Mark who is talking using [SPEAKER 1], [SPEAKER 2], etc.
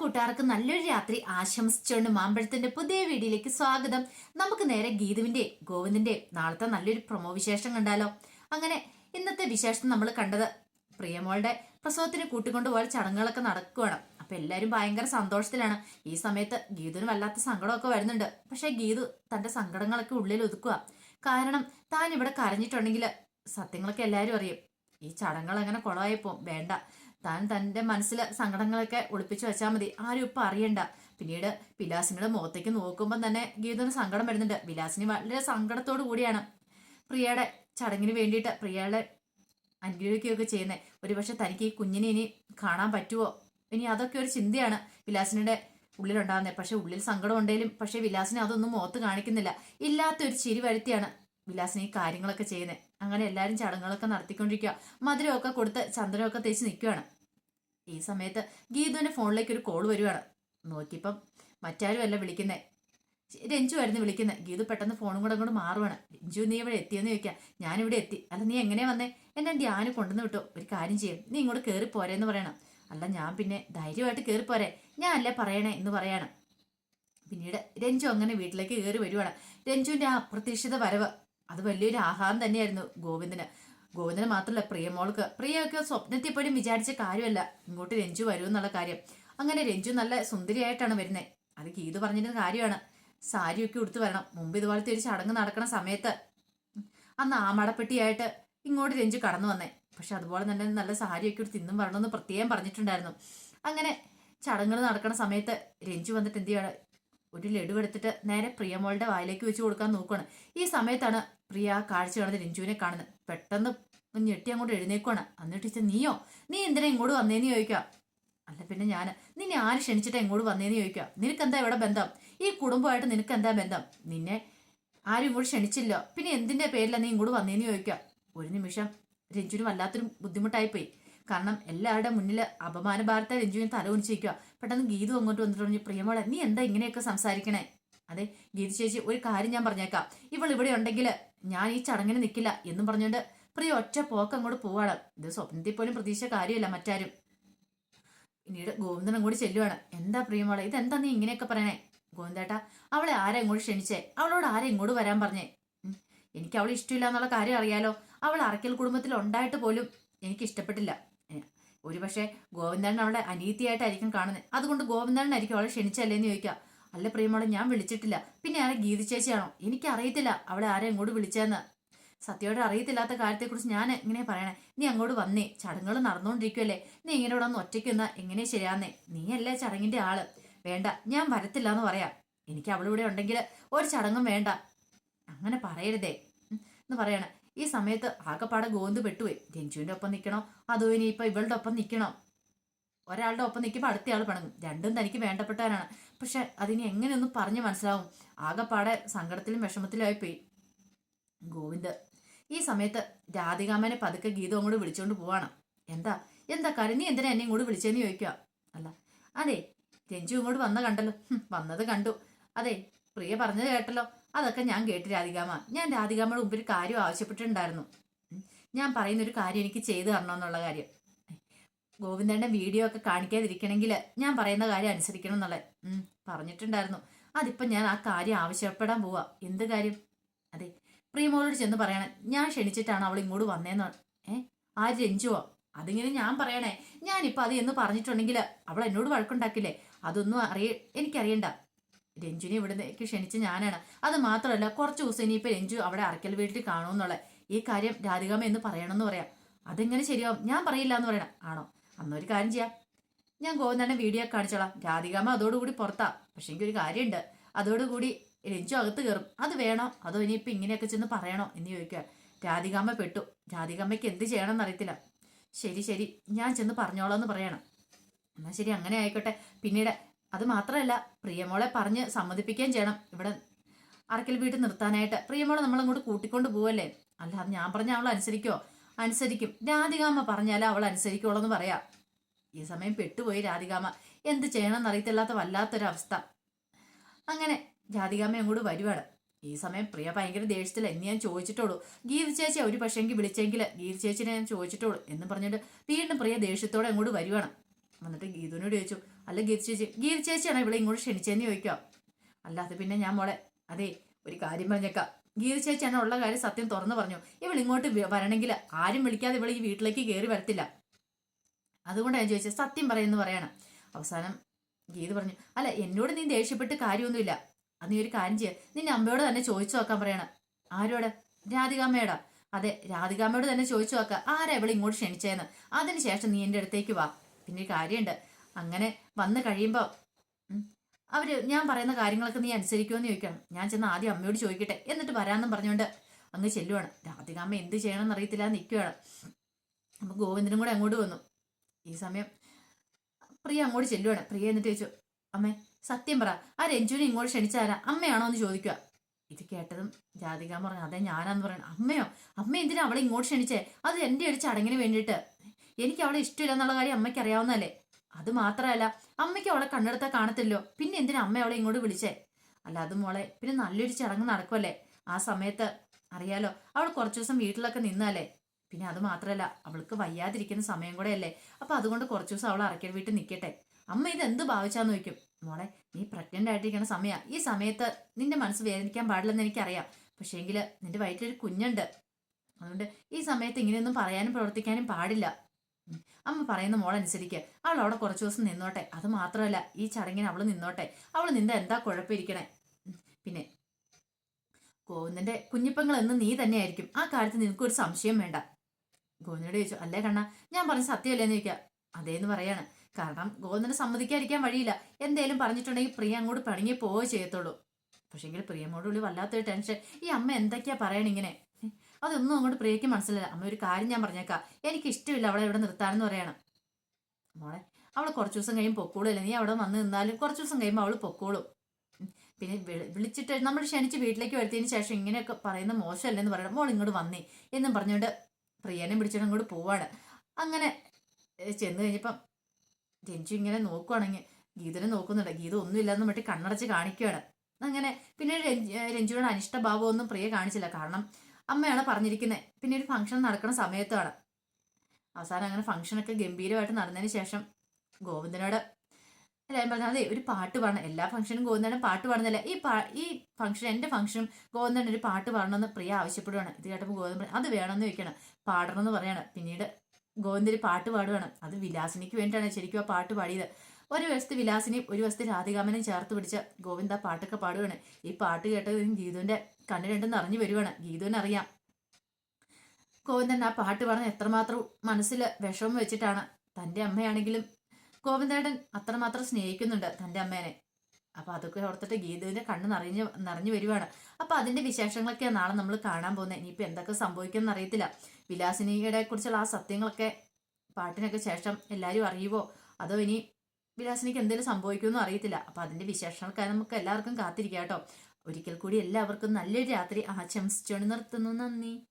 [SPEAKER 1] കൂട്ടുകാർക്ക് നല്ലൊരു രാത്രി ആശംസിച്ചുകൊണ്ട് മാമ്പഴത്തിന്റെ പുതിയ വീഡിയോയിലേക്ക് സ്വാഗതം. നമുക്ക് നേരെ ഗീതുവിന്റെ ഗോവിന്ദിന്റെ നാളത്തെ നല്ലൊരു പ്രൊമോ വിശേഷം കണ്ടാലോ? അങ്ങനെ ഇന്നത്തെ വിശേഷം നമ്മൾ കണ്ടത് പ്രിയമോളുടെ പ്രസവത്തിന് കൂട്ടിക്കൊണ്ടുപോയ ചടങ്ങുകളൊക്കെ നടക്കുകയാണ്. അപ്പൊ എല്ലാവരും ഭയങ്കര സന്തോഷത്തിലാണ്. ഈ സമയത്ത് ഗീതുവിന് വല്ലാത്ത സങ്കടമൊക്കെ വരുന്നുണ്ട്. പക്ഷെ ഗീതു തന്റെ സങ്കടങ്ങളൊക്കെ ഉള്ളിൽ ഒതുക്കുക. കാരണം താൻ ഇവിടെ കരഞ്ഞിട്ടുണ്ടെങ്കിൽ സത്യങ്ങളൊക്കെ എല്ലാവരും അറിയും. ഈ ചടങ്ങുകൾ അങ്ങനെ കുളമായിപ്പോ വേണ്ട. താൻ തന്റെ മനസ്സിൽ സങ്കടങ്ങളൊക്കെ ഒളിപ്പിച്ചു വെച്ചാൽ മതി. ആരും ഇപ്പം അറിയണ്ട. പിന്നീട് വിലാസിനിയുടെ മുഖത്തേക്ക് നോക്കുമ്പോൾ തന്നെ ഗീതന് സങ്കടം വരുന്നുണ്ട്. വിലാസിനി വളരെ സങ്കടത്തോടു കൂടിയാണ് പ്രിയയുടെ ചടങ്ങിന് വേണ്ടിയിട്ട് പ്രിയയുടെ അനുഗ്രഹിക്കുകയൊക്കെ ചെയ്യുന്നത് ഒരുപക്ഷെ തനിക്ക് ഈ കുഞ്ഞിനെ ഇനി കാണാൻ പറ്റുമോ ഇനി അതൊക്കെ ഒരു ചിന്തയാണ് വിലാസിനിയുടെ ഉള്ളിലുണ്ടാകുന്നത് പക്ഷെ ഉള്ളിൽ സങ്കടം ഉണ്ടെങ്കിലും പക്ഷെ വിലാസിനെ അതൊന്നും മുഖത്ത് കാണിക്കുന്നില്ല. ഇല്ലാത്തൊരു ചിരി വരുത്തിയാണ് വിലാസിന് ഈ കാര്യങ്ങളൊക്കെ ചെയ്യുന്നത് അങ്ങനെ എല്ലാവരും ചടങ്ങുകളൊക്കെ നടത്തിക്കൊണ്ടിരിക്കുക മധുരമൊക്കെ കൊടുത്ത് ചന്ദ്രമൊക്കെ തേച്ച് നിൽക്കുകയാണ് ഈ സമയത്ത് ഗീതുവിന്റെ ഫോണിലേക്ക് ഒരു കോൾ വരുവാണ്. നോക്കിയപ്പം മറ്റാരും അല്ല വിളിക്കുന്നേ. രഞ്ജു ആയിരുന്നു വിളിക്കുന്നത് ഗീതു പെട്ടെന്ന് ഫോണും കൂടെ അങ്ങോട്ട് മാറുവാണ്. രഞ്ജു നീ ഇവിടെ എത്തിയെന്ന് ചോദിക്കാം. ഞാനിവിടെ എത്തി. അല്ല നീ എങ്ങനെയാ വന്നേ? എന്നെ ധ്യാനം കൊണ്ടുവന്ന് വിട്ടു. ഒരു കാര്യം ചെയ്യും. നീ ഇങ്ങോട്ട് കയറി പോരേന്ന് പറയണം. അല്ല ഞാൻ പിന്നെ ധൈര്യമായിട്ട് കയറി പോരെ. ഞാൻ അല്ലേ പറയണേ എന്ന് പറയാണ്. പിന്നീട് രഞ്ജു അങ്ങനെ വീട്ടിലേക്ക് കയറി വരുവാണ്. രഞ്ജുവിന്റെ ആ അപ്രതീക്ഷിത വരവ്. അത് വലിയൊരു ആഹാരം തന്നെയായിരുന്നു ഗോവിന്ദന്. ഗോവിന്ദന് മാത്രമല്ല പ്രിയമോൾക്ക്. പ്രിയൊക്കെ സ്വപ്നത്തിൽ പോലും വിചാരിച്ച കാര്യമല്ല. ഇങ്ങോട്ട് രഞ്ജു വരൂ എന്നുള്ള കാര്യം. അങ്ങനെ രഞ്ജു നല്ല സുന്ദരിയായിട്ടാണ് വരുന്നത് അത് ഗീതു പറഞ്ഞിരുന്ന കാര്യമാണ്. സാരിയൊക്കെ ഉടുത്തു വരണം. മുമ്പ് ഇതുപോലത്തെ ഒരു ചടങ്ങ് നടക്കുന്ന സമയത്ത് അന്ന് ആമടപ്പെട്ടിയായിട്ട് ഇങ്ങോട്ട് രഞ്ജു കടന്നു വന്നേ. പക്ഷെ അതുപോലെ തന്നെ നല്ല സാരിയൊക്കെ എടുത്ത് ഇന്നും വരണമെന്ന് പ്രത്യേകം പറഞ്ഞിട്ടുണ്ടായിരുന്നു. അങ്ങനെ ചടങ്ങുകൾ നടക്കുന്ന സമയത്ത് രഞ്ജു വന്നിട്ട് എന്ത് ചെയ്യാണ്? ഒരു ലഡു എടുത്തിട്ട് നേരെ പ്രിയമോളുടെ വായിലേക്ക് വെച്ച് കൊടുക്കാൻ നോക്കുകയാണ് ഈ സമയത്താണ് പ്രിയ കാഴ്ച കാണുന്നത് രഞ്ജുവിനെ കാണുന്നത്. പെട്ടെന്ന് ഞെട്ടി അങ്ങോട്ട് എഴുന്നേക്കുവാണ്. എന്നിട്ട് ചോദിച്ചാൽ നീയോ? നീ എന്തിനാ ഇങ്ങോട്ട് വന്നേന്ന് ചോദിക്കാം അല്ല പിന്നെ ഞാൻ നിന്നെ ആര് ക്ഷണിച്ചിട്ട് ഇങ്ങോട്ട് വന്നേന്ന് ചോദിക്കാം നിനക്കെന്താ ഇവിടെ ബന്ധം? ഈ കുടുംബമായിട്ട് നിനക്ക് എന്താ ബന്ധം? നിന്നെ ആരും ഇങ്ങോട്ട് ക്ഷണിച്ചില്ല. പിന്നെ എന്തിന്റെ പേരിലാണ് നീ ഇങ്ങോട്ട് വന്നേന്ന് ചോദിക്കാം ഒരു നിമിഷം രഞ്ജുവിന് വല്ലാത്തൊരു ബുദ്ധിമുട്ടായിപ്പോയി. കാരണം എല്ലാവരുടെ മുന്നിൽ അപമാന ഭാരത്തെ രഞ്ജുവിനെ തല കുനിച്ചിരിക്കുക പെട്ടെന്ന് ഗീതു അങ്ങോട്ട് വന്നിട്ട് പറഞ്ഞു പ്രിയമോളെ നീ എന്താ ഇങ്ങനെയൊക്കെ സംസാരിക്കണേ? അതെ ഗീതു ചേച്ചി ഒരു കാര്യം ഞാൻ പറഞ്ഞേക്കാം. ഇവൾ ഇവിടെ ഉണ്ടെങ്കിൽ ഞാൻ ഈ ചടങ്ങിന് നിൽക്കില്ല എന്നും പറഞ്ഞുകൊണ്ട് പ്രിയ ഒറ്റ പോക്ക് അങ്ങോട്ട് പോവാണ്. ഇത് സ്വപ്നത്തിൽ പോലും പ്രതീക്ഷ കാര്യമില്ല മറ്റാരും. പിന്നീട് ഗോവിന്ദൻ അങ്ങോട്ട് ചെല്ലുവാണ്. എന്താ പ്രിയമോളെ ഇതെന്താ നീ ഇങ്ങനെയൊക്കെ പറയണേ? ഗോവിന്ദേട്ടാ അവളെ ആരെ ഇങ്ങോട്ട് ക്ഷണിച്ചേ? അവളോട് ആരെ ഇങ്ങോട്ട് വരാൻ പറഞ്ഞേ? എനിക്ക് അവളെ ഇഷ്ടമില്ല എന്നുള്ള കാര്യം അറിയാലോ. അവൾ അറക്കൽ കുടുംബത്തിൽ ഉണ്ടായിട്ട് പോലും എനിക്ക് ഇഷ്ടപ്പെട്ടില്ല. ഏ, ഒരു പക്ഷേ ഗോവിന്ദൻ അവളെ അനീതിയായിട്ടായിരിക്കും കാണുന്നത് അതുകൊണ്ട് ഗോവിന്ദനായിരിക്കും അവളെ ക്ഷണിച്ചല്ലേന്ന് ചോദിക്കുക. അല്ല പ്രിയമോളെ ഞാൻ വിളിച്ചിട്ടില്ല. പിന്നെ ആരെ ഗീതി ചേച്ചിയാണോ? എനിക്ക് അറിയത്തില്ല അവളെ ആരെ ഇങ്ങോട്ട് വിളിച്ചതെന്ന്. സത്യയോട് അറിയത്തില്ലാത്ത കാര്യത്തെക്കുറിച്ച് ഞാൻ ഇങ്ങനെ പറയണേ? നീ അങ്ങോട്ട് വന്നേ. ചടങ്ങുകൾ നടന്നുകൊണ്ടിരിക്കുവല്ലേ. നീ ഇങ്ങനെ ഒന്ന് ഒറ്റയ്ക്ക് നിന്നാ? എങ്ങനെ ശരിയാന്നേ നീയല്ലേ ചടങ്ങിന്റെ ആൾ. വേണ്ട ഞാൻ വരത്തില്ല എന്ന് പറയാം. എനിക്ക് അവളിവിടെ ഉണ്ടെങ്കിൽ ഒരു ചടങ്ങും വേണ്ട. അങ്ങനെ പറയരുതേ. എന്ന് പറയണ. ഈ സമയത്ത് ആകെപ്പാടെ ഗോന്ത് പെട്ടുപോയി. രഞ്ജുവിന്റെ ഒപ്പം നിൽക്കണോ. അതോ ഇനി ഇപ്പൊ ഇവളുടെ ഒപ്പം നിൽക്കണോ. ഒരാളുടെ ഒപ്പം നിൽക്കുമ്പോൾ അടുത്ത ആൾ പണങ്ങും. രണ്ടും തനിക്ക് വേണ്ടപ്പെട്ടവരാണ്. പക്ഷെ അതിനി എങ്ങനെയൊന്നും പറഞ്ഞ് മനസ്സിലാവും. ആകെപ്പാടെ സങ്കടത്തിലും വിഷമത്തിലും പോയി ഗോവിന്ദ് ഈ സമയത്ത് രാധികാമനെ പതുക്കെ ഗീതം അങ്ങോട്ട് വിളിച്ചുകൊണ്ട് പോവാണ്. എന്താ? എന്താ കാര്യം? നീ എന്തിനാ എന്നെ ഇങ്ങോട്ട് വിളിച്ചതെന്ന് ചോദിക്കുക അല്ല. അതെ രഞ്ജു ഇങ്ങോട്ട് വന്ന കണ്ടല്ലോ. വന്നത് കണ്ടു. അതെ പ്രിയ പറഞ്ഞത് കേട്ടല്ലോ. അതൊക്കെ ഞാൻ കേട്ട് രാധികാമ ഞാൻ രാധികാമ്മയുടെ മുമ്പിൽ കാര്യം ആവശ്യപ്പെട്ടിട്ടുണ്ടായിരുന്നു. ഞാൻ പറയുന്ന ഒരു കാര്യം എനിക്ക് ചെയ്തു തരണമെന്നുള്ള കാര്യം. ഗോവിന്ദന്റെ വീഡിയോ ഒക്കെ കാണിക്കാതിരിക്കണമെങ്കിൽ ഞാൻ പറയുന്ന കാര്യം അനുസരിക്കണം എന്നുള്ളത്. പറഞ്ഞിട്ടുണ്ടായിരുന്നു. അതിപ്പോൾ ഞാൻ ആ കാര്യം ആവശ്യപ്പെടാൻ പോവാ. എന്ത് കാര്യം? അതെ. പ്രിയമോളോട് ചെന്ന് പറയണേ ഞാൻ ക്ഷണിച്ചിട്ടാണ് അവൾ ഇങ്ങോട്ട് വന്നേന്ന്. ഏ? ആ രഞ്ജുവോ? അതിങ്ങനെ ഞാൻ പറയണേ. ഞാനിപ്പോൾ അത് എന്ന് പറഞ്ഞിട്ടുണ്ടെങ്കിൽ അവൾ എന്നോട് വഴക്കുണ്ടാക്കില്ലേ? അതൊന്നും അറിയ എനിക്കറിയണ്ട. രഞ്ജുനെ ഇവിടേക്ക് ക്ഷണിച്ച ഞാനാണ്. അത് മാത്രമല്ല കുറച്ച് ദിവസം ഇനിയിപ്പോൾ രഞ്ജു അവിടെ അറക്കൽ വീട്ടിൽ കാണുമെന്നുള്ള ഈ കാര്യം രാധികാമ എന്ന് പറയണമെന്ന് പറയാം. അതെങ്ങനെ ശരിയാവും? ഞാൻ പറയില്ല എന്ന് പറയണം. ആണോ? അന്നൊരു കാര്യം ചെയ്യാം. ഞാൻ ഗോവിന്ദനെ വീഡിയോ കാണിച്ചോളാം. രാധികാമ അതോടുകൂടി പുറത്താ. പക്ഷെ എനിക്കൊരു കാര്യമുണ്ട്. അതോടുകൂടി രഞ്ജു അകത്ത് കയറും. അത് വേണോ? അതോ ഇനിയിപ്പോൾ ഇങ്ങനെയൊക്കെ ചെന്ന് പറയണോ എന്ന് ചോദിക്കുക. രാധികാമ്മ പെട്ടു. രാധികാമ്മയ്ക്ക് എന്ത് ചെയ്യണമെന്ന് അറിയത്തില്ല. ശരി ശരി. ഞാൻ ചെന്ന് പറഞ്ഞോളാം എന്ന് പറയണം. എന്നാൽ ശരി അങ്ങനെ ആയിക്കോട്ടെ. പിന്നീട് അത് മാത്രമല്ല പ്രിയമോളെ പറഞ്ഞ് സമ്മതിപ്പിക്കുകയും ചെയ്യണം. ഇവിടെ അറക്കൽ വീട്ടിൽ നിർത്താനായിട്ട് പ്രിയമോളെ നമ്മളങ്ങോട്ട് കൂട്ടിക്കൊണ്ട് പോവല്ലേ? അല്ല അത് ഞാൻ പറഞ്ഞ അവൾ അനുസരിക്കോ? അനുസരിക്കും. രാധികാമ്മ പറഞ്ഞാലേ അവൾ അനുസരിക്കുള്ളൂ എന്ന് പറയാം. ഈ സമയം പെട്ടുപോയി രാധികാമ്മ. എന്ത് ചെയ്യണമെന്ന് അറിയത്തില്ലാത്ത വല്ലാത്തൊരവസ്ഥ. അങ്ങനെ രാധികാമ്മ അങ്ങോട്ട് വരുവാണ്. ഈ സമയം പ്രിയ ഭയങ്കര ദേഷ്യത്തിൽ എന്നെ ഞാൻ ചോദിച്ചിട്ടുള്ളൂ. ഗീത ചേച്ചി ഒരു പക്ഷേ പക്ഷേങ്കിൽ വിളിച്ചെങ്കിൽ ഗീത ചേച്ചിനെ ഞാൻ ചോദിച്ചിട്ടുള്ളൂ എന്ന് പറഞ്ഞിട്ട് വീണ്ടും പ്രിയ ദേഷ്യത്തോടെ അങ്ങോട്ട് വരുവാണ്. എന്നിട്ട് ഗീതുവിനോട് ചോദിച്ചു അല്ല ഗീത ചേച്ചി ഗീത ചേച്ചിയാണ് ഇവിടെ ഇങ്ങോട്ട് ക്ഷണിച്ചതെന്ന് ചോദിക്കാം അല്ലാതെ പിന്നെ ഞാൻ മോളെ അതെ ഒരു കാര്യം പറഞ്ഞേക്കാം. ഗീത ചേച്ചിയാണ് ഉള്ള കാര്യം സത്യം തുറന്നു പറഞ്ഞു ഇവൾ ഇങ്ങോട്ട് വരണമെങ്കിൽ ആരും വിളിക്കാതെ ഇവൾ ഈ വീട്ടിലേക്ക് കയറി വരത്തില്ല. അതുകൊണ്ടാണ് ചോദിച്ചത് സത്യം പറയുന്നു പറയണം. അവസാനം ഗീത പറഞ്ഞു അല്ല എന്നോട് നീ ദേഷ്യപ്പെട്ട് കാര്യമൊന്നുമില്ല. അത് നീ ഒരു കാര്യം ചെയ്യ. നിന്റെ അമ്മയോട് തന്നെ ചോദിച്ചു നോക്കാൻ പറയണം. ആരോട്? രാധികാമ്മയോടാ. അതെ രാധികാമ്മയോട് തന്നെ ചോദിച്ചു നോക്കുക ആരാ ഇവളെ ഇങ്ങോട്ട് ക്ഷണിച്ചതെന്ന്? അതിനുശേഷം നീ എന്റെ അടുത്തേക്ക് വാ. പിന്നെ കാര്യമുണ്ട് അങ്ങനെ വന്നു കഴിയുമ്പോൾ അവർ ഞാൻ പറയുന്ന കാര്യങ്ങളൊക്കെ നീ അനുസരിക്കുമെന്ന് ചോദിക്കണം. ഞാൻ ചെന്ന് ആദ്യം അമ്മയോട് ചോദിക്കട്ടെ. എന്നിട്ട് വരാമെന്നും പറഞ്ഞുകൊണ്ട് അങ്ങ് ചെല്ലുവാണ്. രാധികാമ്മ എന്ത് ചെയ്യണമെന്ന് അറിയത്തില്ല നിൽക്കുകയാണ് അപ്പം ഗോവിന്ദനും കൂടെ അങ്ങോട്ട് വന്നു. ഈ സമയം പ്രിയ അങ്ങോട്ട് ചെല്ലുവാണ്. പ്രിയ എന്നിട്ട് ചോദിച്ചു അമ്മേ സത്യം പറ ആ രഞ്ജുവിനെ ഇങ്ങോട്ട് ക്ഷണിച്ചാരാ? അമ്മയാണോ എന്ന് ചോദിക്കുക. ഇത് കേട്ടതും രാധികാമ്മ പറഞ്ഞു അതെ ഞാനാന്ന് പറയണം. അമ്മയോ? അമ്മ എന്തിനാ അവളെ ഇങ്ങോട്ട് ക്ഷണിച്ചേ? അത് എന്റെ ഒരു ചടങ്ങിന് വേണ്ടിയിട്ട്. എനിക്ക് അവളെ ഇഷ്ടമില്ല എന്നുള്ള കാര്യം അമ്മയ്ക്ക് അറിയാവുന്നതല്ലേ അത് മാത്രമല്ല അമ്മയ്ക്ക് അവളെ കണ്ണെടുത്താൽ കാണത്തില്ലോ പിന്നെ എന്തിനാ അമ്മ അവളെ ഇങ്ങോട്ട് വിളിച്ചേ? അല്ല അത് മോളെ പിന്നെ നല്ലൊരു ചടങ്ങ് നടക്കുമല്ലേ ആ സമയത്ത് അറിയാലോ അവൾ കുറച്ച് ദിവസം വീട്ടിലൊക്കെ നിന്നാലേ പിന്നെ അത് മാത്രമല്ല അവൾക്ക് വയ്യാതിരിക്കുന്ന സമയം കൂടെ അല്ലേ അപ്പൊ അതുകൊണ്ട് കുറച്ച് ദിവസം അവൾ അറക്കൽ വീട്ടിൽ നിൽക്കട്ടെ അമ്മ ഇത് എന്ത് ഭാവിച്ചാന്ന് ചോദിക്കും. മോളെ നീ പ്രഗ്നന്റ് ആയിട്ടിരിക്കുന്ന സമയം. ഈ സമയത്ത് നിന്റെ മനസ്സ് വേദനിക്കാൻ പാടില്ലെന്ന് എനിക്കറിയാം. പക്ഷേങ്കിൽ നിന്റെ വയറ്റിലൊരു കുഞ്ഞുണ്ട്. അതുകൊണ്ട് ഈ സമയത്ത് ഇങ്ങനെയൊന്നും പറയാനും പ്രവർത്തിക്കാനും പാടില്ല. അമ്മ പറയുന്ന മോളനുസരിക്ക് അവൾ അവിടെ കുറച്ചു ദിവസം നിന്നോട്ടെ. അത് മാത്രമല്ല ഈ ചടങ്ങിന് അവൾ നിന്നോട്ടെ. അവൾ നിന്റെ എന്താ കുഴപ്പമിരിക്കണേ? പിന്നെ ഗോവിന്ദന്റെ കുഞ്ഞിപ്പങ്ങൾ എന്ന് നീ തന്നെയായിരിക്കും. ആ കാര്യത്തിൽ നിനക്കൊരു സംശയം വേണ്ട. ഗോവിന്ദനോട് ചോദിച്ചു അല്ലേ കണ്ണ ഞാൻ പറഞ്ഞ സത്യമല്ലേന്ന് ചോദിക്കുക? അതേന്ന് പറയാണ്. കാരണം ഗോവിന്ദനെ സമ്മതിക്കാതിരിക്കാൻ വഴിയില്ല. എന്തേലും പറഞ്ഞിട്ടുണ്ടെങ്കിൽ പ്രിയ അങ്ങോട്ട് പിണങ്ങി പോവേ ചെയ്യത്തുള്ളൂ. പക്ഷെങ്കിൽ പ്രിയമോടുള്ളി വല്ലാത്തൊരു ടെൻഷൻ. ഈ അമ്മ എന്തൊക്കെയാ പറയണിങ്ങനെ? അതൊന്നും അങ്ങോട്ട് പ്രിയയ്ക്ക് മനസ്സിലായില്ല. അമ്മ ഒരു കാര്യം ഞാൻ പറഞ്ഞേക്കാം. എനിക്ക് ഇഷ്ടമില്ല അവളെ ഇവിടെ നിർത്താനെന്ന് പറയണം. മോളെ അവൾ കുറച്ച് ദിവസം കഴിയുമ്പോൾ പൊക്കോളൂ നീ അവിടെ വന്ന് നിന്നാലും കുറച്ച് ദിവസം കഴിയുമ്പോൾ അവൾ പൊക്കോളും. പിന്നെ വിളിച്ചിട്ട് നമ്മൾ ക്ഷണിച്ച് വീട്ടിലേക്ക് വരുത്തിയതിന് ശേഷം ഇങ്ങനെയൊക്കെ പറയുന്ന മോശമല്ലെന്ന് പറയണം. മോൾ ഇങ്ങോട്ട് വന്നേ എന്നും പറഞ്ഞുകൊണ്ട് പ്രിയനെ പിടിച്ചിട്ട് അങ്ങോട്ട് പോവാണ്. അങ്ങനെ ചെന്ന് കഴിഞ്ഞപ്പം രഞ്ജു ഇങ്ങനെ നോക്കുവാണെങ്കിൽ ഗീതനെ നോക്കുന്നുണ്ട്. ഗീത ഒന്നുമില്ലെന്ന് മറ്റേ കണ്ണടച്ച് കാണിക്കുകയാണ് അങ്ങനെ പിന്നെ രഞ്ജു രഞ്ജുവിനോട് അനിഷ്ടഭാവമൊന്നും പ്രിയ കാണിച്ചില്ല. കാരണം അമ്മയാണ് പറഞ്ഞിരിക്കുന്നത് പിന്നെ ഒരു ഫംഗ്ഷൻ നടക്കുന്ന സമയത്താണ്. അവസാനം അങ്ങനെ ഫംഗ്ഷനൊക്കെ ഗംഭീരമായിട്ട് നടന്നതിന് ശേഷം ഗോവിന്ദനോട് എല്ലാവരും പറഞ്ഞു അതെ ഒരു പാട്ട് പാടണം. എല്ലാ ഫംഗ്ഷനും ഗോവിന്ദനും പാട്ട് പാടുന്നില്ല ഈ പാ ഈ ഫംഗ്ഷൻ എന്റെ ഫംഗ്ഷനും ഗോവിന്ദൻ ഒരു പാട്ട് പാടണമെന്ന് പ്രിയ ആവശ്യപ്പെടുവാണ്. ഇത് കേട്ടപ്പോൾ ഗോവിന്ദൻ അത് വേണമെന്ന് ചോദിക്കണം പാടണം എന്ന് പറയാണ്. പിന്നീട് ഗോവിന്ദൻ പാട്ട് പാടുവാണ്. അത് വിലാസിനിക്ക് വേണ്ടിയിട്ടാണ് ശരിക്കും ആ പാട്ട് പാടിയത്. ഒരു വശത്ത് വിലാസിനെയും ഒരു വശത്ത് രാധികാമനെയും ചേർത്ത് പിടിച്ച ഗോവിന്ദ പാട്ടൊക്കെ പാടുവാണ്. ഈ പാട്ട് കേട്ടത് ഗീതുവിന്റെ കണ്ണു രണ്ടും നിറഞ്ഞു വരുവാണ്. ഗീതുവിന് അറിയാം. ഗോവിന്ദൻ ആ പാട്ട് പറഞ്ഞ് എത്രമാത്രം മനസ്സിൽ വിഷമം വെച്ചിട്ടാണ്. തന്റെ അമ്മയാണെങ്കിലും ഗോവിന്ദേട്ടൻ അത്രമാത്രം സ്നേഹിക്കുന്നുണ്ട് തന്റെ അമ്മേനെ. അപ്പൊ അതൊക്കെ ഓർത്തിട്ട് ഗീതുവിന്റെ കണ്ണ് നിറഞ്ഞു നിറഞ്ഞു വരുവാണ്. അപ്പൊ അതിന്റെ വിശേഷങ്ങളൊക്കെ നാളെ നമ്മൾ കാണാൻ പോകുന്നത്. ഇനിയിപ്പോ എന്തൊക്കെ സംഭവിക്കുമെന്ന് അറിയത്തില്ല. വിലാസിനിയുടെ കുറിച്ചുള്ള ആ സത്യങ്ങളൊക്കെ പാട്ടിനൊക്കെ ശേഷം എല്ലാവരും അറിയുവോ? അതോ ഇനി വിലാസിനിക്ക് എന്തെങ്കിലും സംഭവിക്കുമെന്നും അറിയത്തില്ല. അപ്പൊ അതിന്റെ വിശേഷങ്ങൾക്കായി നമുക്ക് എല്ലാവർക്കും കാത്തിരിക്കാം കേട്ടോ. ഒരിക്കൽ കൂടി എല്ലാവർക്കും നല്ലൊരു രാത്രി ആശംസിച്ചുകൊണ്ട് നിർത്തുന്നു. നന്ദി.